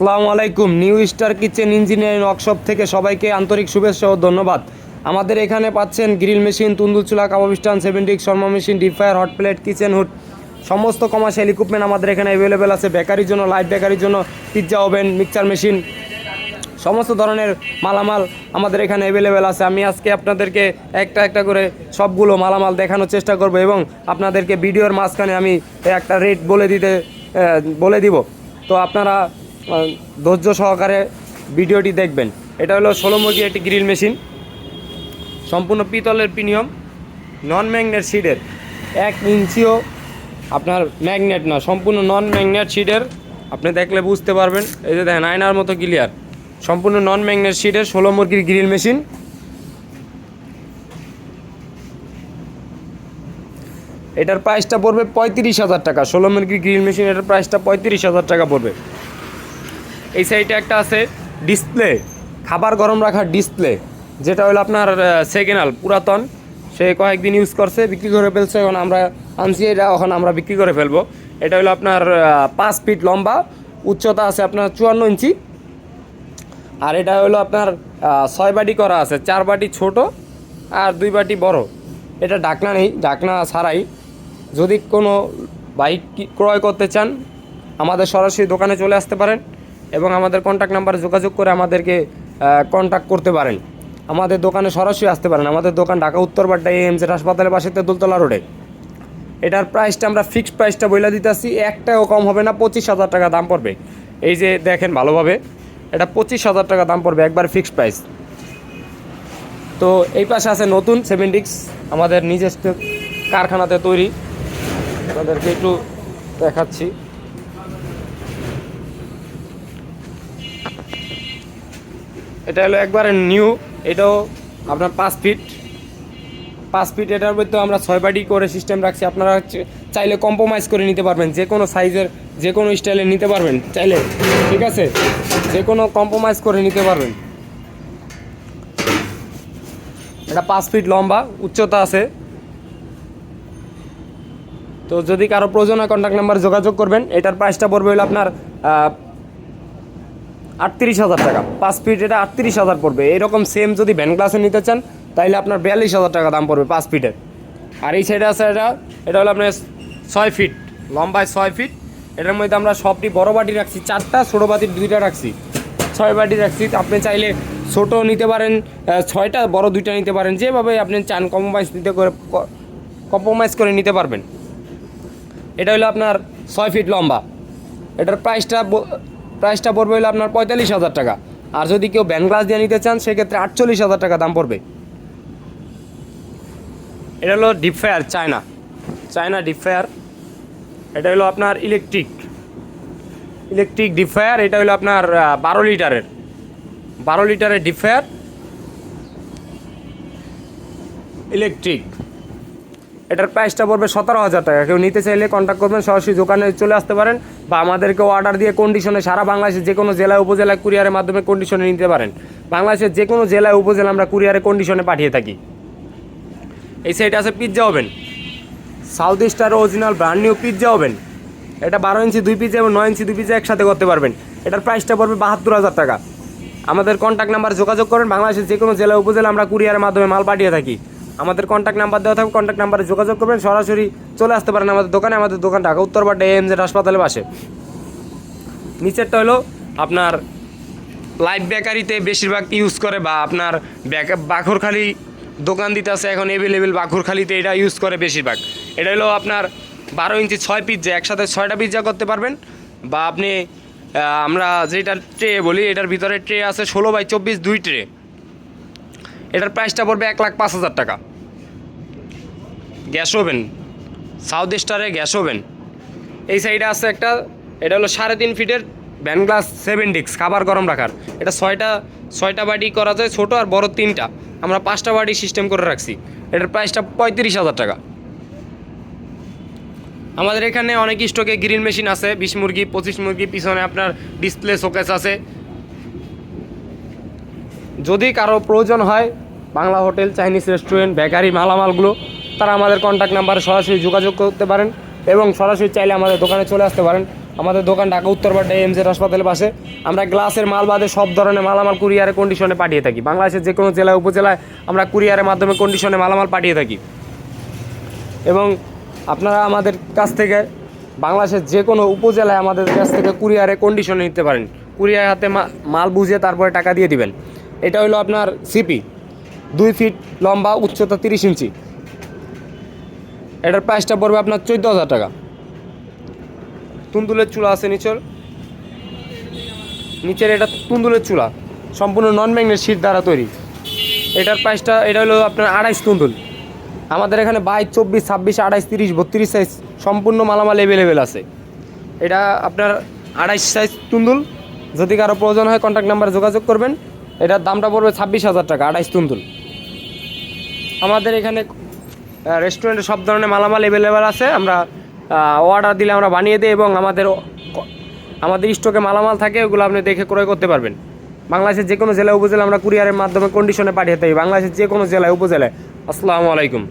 আসসালামু আলাইকুম। New star kitchen engineering workshop থেকে সবাইকে আন্তরিক শুভেচ্ছা ও ধন্যবাদ। আমাদের এখানে পাচ্ছেন গ্রিল মেশিন, তুন্দুল চুলা কাবাব stand সেভেন্টিক shawarma machine, deep fryer hot plate, kitchen hood, সমস্ত কমার্শিয়াল ইকুইপমেন্ট আমাদের এখানে অ্যাভেলেবেল আছে। বেকারির জন্য লাইট বেকারির জন্য পিৎজা ওভেন মিক্সচার মেশিন সমস্ত ধরনের মালামাল আমাদের এখানে অ্যাভেলেবেল আছে। আমি আজকে আপনাদেরকে একটা একটা করে সবগুলো মালামাল দেখানোর চেষ্টা করব এবং আপনাদেরকে ভিডিওর মাঝখানে আমি একটা রেট বলে দিতে বলে দিব। তো আপনারা ধৈর্য সহকারে ভিডিওটি দেখবেন। এটা হলো ষোলো মুরগি একটি গ্রিল মেশিন। সম্পূর্ণ পিতলের প্রিমিয়াম নন ম্যাগনেট সিডের এক ইঞ্চিও আপনার ম্যাগনেট না, সম্পূর্ণ নন ম্যাগনেট শিডের আপনি দেখলে বুঝতে পারবেন, এই যে দেখেন, আয়নার মতো ক্লিয়ার সম্পূর্ণ নন ম্যাগনেট শিডের ষোলো মুরগির গ্রিল মেশিন। এটার প্রাইসটা পড়বে পঁয়ত্রিশ হাজার টাকা। ষোলো মুরগির গ্রিল মেশিন, এটার প্রাইসটা পঁয়ত্রিশ হাজার টাকা পড়বে। এই সাইডে একটা আছে ডিসপ্লে, খাবার গরম রাখার ডিসপ্লে, যেটা হলো আপনার সেকেন্ডাল পুরাতন। সে কয়েকদিন ইউজ করছে, বিক্রি করে ফেলছে, এখন আমরা আনছি এটা, এখন আমরা বিক্রি করে ফেলব। এটা হলো আপনার পাঁচ ফিট লম্বা, উচ্চতা আছে আপনার চুয়ান্ন ইঞ্চি। আর এটা হলো আপনার ছয় বাটি করা আছে, চার বাটি ছোট আর দুই বাটি বড়। এটা ডাকনা নেই ডাকনা ছাড়াই। যদি কোনো বাইক ক্রয় করতে চান, আমাদের সরাসরি দোকানে চলে আসতে পারেন। এবং আমাদের কন্ট্যাক্ট নাম্বারে যোগাযোগ করে আমাদেরকে কন্ট্যাক্ট করতে পারেন। আমাদের দোকানে সরাসরি আসতে পারেন। আমাদের দোকান ঢাকা উত্তরবাড্ডা এমজেড হাসপাতালের পাশে তেঁতুলতলা রোডে এটার প্রাইসটা আমরা ফিক্সড প্রাইসটা বইলা দিতেছি। একটাও কম হবে না, পঁচিশ হাজার টাকা দাম পড়বে। এই যে দেখেন ভালোভাবে, এটা পঁচিশ হাজার টাকা দাম পড়বে, একবার ফিক্সড প্রাইস তো এই পাশে আছে নতুন সেভেন ডিক্স আমাদের নিজস্ব কারখানাতে তৈরি। আপনাদেরকে একটু দেখাচ্ছি। এটা হলো একবারে নিউ এটাও আপনার পাঁচ ফিট পাঁচ ফিট এটার মধ্যে আমরা ছয় বাটি করে সিস্টেম রাখছি। আপনারা চাইলে কম্প্রোমাইজ করে নিতে পারবেন। যে কোনো সাইজের যে কোনো স্টাইলে নিতে পারবেন। চাইলে, ঠিক আছে? যে কোনো কম্প্রোমাইজ করে নিতে পারবেন। এটা পাঁচ ফিট লম্বা, উচ্চতা আছে। তো যদি কারও প্রয়োজন হয় কন্ট্যাক্ট নাম্বার যোগাযোগ করবেন। এটার প্রাইসটা পড়বে হলো আপনার আটত্রিশ হাজার টাকা। পাঁচ ফিট এটা আটত্রিশ হাজার পড়বে। এরকম সেম যদি ভ্যান ক্লাসে নিতে চান তাহলে আপনার বিয়াল্লিশ হাজার টাকা দাম পড়বে পাঁচ ফিটের আর এই সাইডে আছে এটা এটা হলো আপনার ছয় ফিট লম্বায় ছয় ফিট এটার মধ্যে আমরা সবটি বড় বাটি রাখছি, চারটা, ছোটো বাটি দুইটা রাখছি। ছয় বাটি রাখছি আপনি চাইলে ছোটো নিতে পারেন ছয়টা, বড় দুইটা নিতে পারেন। যেভাবে আপনি চান কম্প্রোমাইজ নিতে করে কম্প্রোমাইজ করে নিতে পারবেন। এটা হলো আপনার ছয় ফিট লম্বা। এটার প্রাইসটা প্রাইসটা পড়বে হলো আপনার পঁয়তাল্লিশ হাজার টাকা। আর যদি কেউ ব্যান গ্লাস দিয়ে নিতে চান, সেক্ষেত্রে আটচল্লিশ হাজার টাকা দাম পড়বে। এটা হলো deep fryer China China deep fryer এটা হলো আপনার ইলেকট্রিক ইলেকট্রিক ডিপ ফায়ার এটা হলো আপনার বারো লিটারের। বারো লিটারের ডিপ ফায়ার ইলেকট্রিক এটার প্রাইসটা পড়বে সতেরো হাজার টাকা। কেউ নিতে চাইলে কন্ট্যাক্ট করবেন, সরাসরি দোকানে চলে আসতে পারেন বা আমাদেরকে অর্ডার দিয়ে কন্ডিশনে সারা বাংলাদেশের যে কোনো জেলায়, উপজেলায় কুরিয়ারের মাধ্যমে কন্ডিশনে নিতে পারেন। বাংলাদেশের যে কোনো জেলায় উপজেলা আমরা কুরিয়ারে কন্ডিশনে পাঠিয়ে থাকি। এই সাইডে আছে pizza oven south star original brand new pizza oven এটা বারো ইঞ্চি, দুই পিজা এবং নয় ইঞ্চি, দুই পিজা একসাথে করতে পারবেন। এটার প্রাইসটা পড়বে বাহাত্তর হাজার টাকা। আমাদের কন্ট্যাক্ট নাম্বার যোগাযোগ করেন। বাংলাদেশের যে কোনো জেলা উপজেলা আমরা কুরিয়ারের মাধ্যমে মাল পাঠিয়ে থাকি। আমাদের কন্ট্যাক্ট নাম্বার দেওয়া থাকবে কন্ট্যাক্ট নাম্বারে যোগাযোগ করবেন। সরাসরি চলে আসতে পারেন আমাদের দোকানে। আমাদের দোকান ঢাকা উত্তরপাড্ডা এমজেড হাসপাতালের পাশে। নিচেরটা হলো আপনার লাইভ বেকারিতে বেশিরভাগ ইউজ করে বা আপনার বাখরখালি দোকান দিতে আছে, এখন অ্যাভেলেবেল বাখরখালিতে এটা ইউজ করে বেশিরভাগ। এটা হলো আপনার বারো ইঞ্চি ছয় পিৎজা একসাথে ছয়টা পিৎজা করতে পারবেন। বা আপনি আমরা যেটা ট্রে বলি, এটার ভিতরে ট্রে আছে ষোলো বাই চব্বিশ, দুই ট্রে এটার প্রাইসটা পড়বে এক লাখ পাঁচ হাজার টাকা। গ্যাস ওভেন সাউথ স্টারে গ্যাস ওভেন। এই সাইডে আছে একটা, এটা হলো সাড়ে তিন ফিটের ভ্যান গ্লাস সেভেন ডিক্স খাবার গরম রাখার। এটা ছয়টা ছয়টা বাটি করা যায়, ছোটো আর বড় তিনটা। আমরা পাঁচটা বাটি সিস্টেম করে রাখছি। এটার প্রাইসটা পঁয়ত্রিশ হাজার টাকা। আমাদের এখানে অনেক স্টকে গ্রিল মেশিন আছে, বিশ মুরগি, পঁচিশ মুরগি, পিছনে আপনার ডিসপ্লে শোকেস আছে। যদি কারও প্রয়োজন হয়, Bangla hotel, Chinese restaurant bakery মালামালগুলো তারা আমাদের কন্ট্যাক্ট নাম্বারে সরাসরি যোগাযোগ করতে পারেন এবং সরাসরি চাইলে আমাদের দোকানে চলে আসতে পারেন। আমাদের দোকান ঢাকা উত্তরপাড়া এমজেড হাসপাতালের পাশে। আমরা গ্লাসের মাল বাদে সব ধরনের মালামাল কুরিয়ারে কন্ডিশনে পাঠিয়ে থাকি। বাংলাদেশের যে কোনো জেলায়, উপজেলায় আমরা কুরিয়ারের মাধ্যমে কন্ডিশনে মালামাল পাঠিয়ে থাকি। এবং আপনারা আমাদের কাছ থেকে বাংলাদেশের যে কোনো উপজেলায় আমাদের কাছ থেকে কুরিয়ারে কন্ডিশনে নিতে পারেন। কুরিয়ার হাতে মাল বুঝিয়ে তারপরে টাকা দিয়ে দিবেন। এটা হলো আপনার সিপি দুই ফিট লম্বা, উচ্চতা তিরিশ ইঞ্চি। এটার প্রাইসটা পড়বে আপনার চোদ্দ হাজার টাকা। তুন্দুলের চুলা আছে নিচের। নিচের এটা তুন্দুলের চুলা। সম্পূর্ণ নন ম্যাগনেট শীট দ্বারা তৈরি। এটার প্রাইসটা এটা হলো আপনার আড়াইশ তুন্দুল। আমাদের এখানে বাইশ, চব্বিশ, ছাব্বিশ, আড়াইশ, তিরিশ, বত্রিশ সাইজ সম্পূর্ণ মালামাল অ্যাভেলেবেল আছে। এটা আপনার আড়াইশ সাইজ তুন্দুল। যদি কারও প্রয়োজন হয় কন্ট্যাক্ট নাম্বারে যোগাযোগ করবেন। এটার দামটা পড়বে ছাব্বিশ হাজার টাকা, আড়াইশ তুন্দুল। আমাদের এখানে রেস্টুরেন্টে সব ধরনের মালামাল অ্যাভেলেবেল আছে। আমরা অর্ডার দিলে আমরা বানিয়ে দিই এবং আমাদের আমাদের স্টকে মালামাল থাকে, ওগুলো আপনি দেখে ক্রয় করতে পারবেন। বাংলাদেশের যে কোনো জেলায় উপজেলা আমরা কুরিয়ারের মাধ্যমে কন্ডিশনে পাঠিয়ে থাকি। বাংলাদেশের যে কোনো জেলায়, উপজেলায়। আসসালামু আলাইকুম।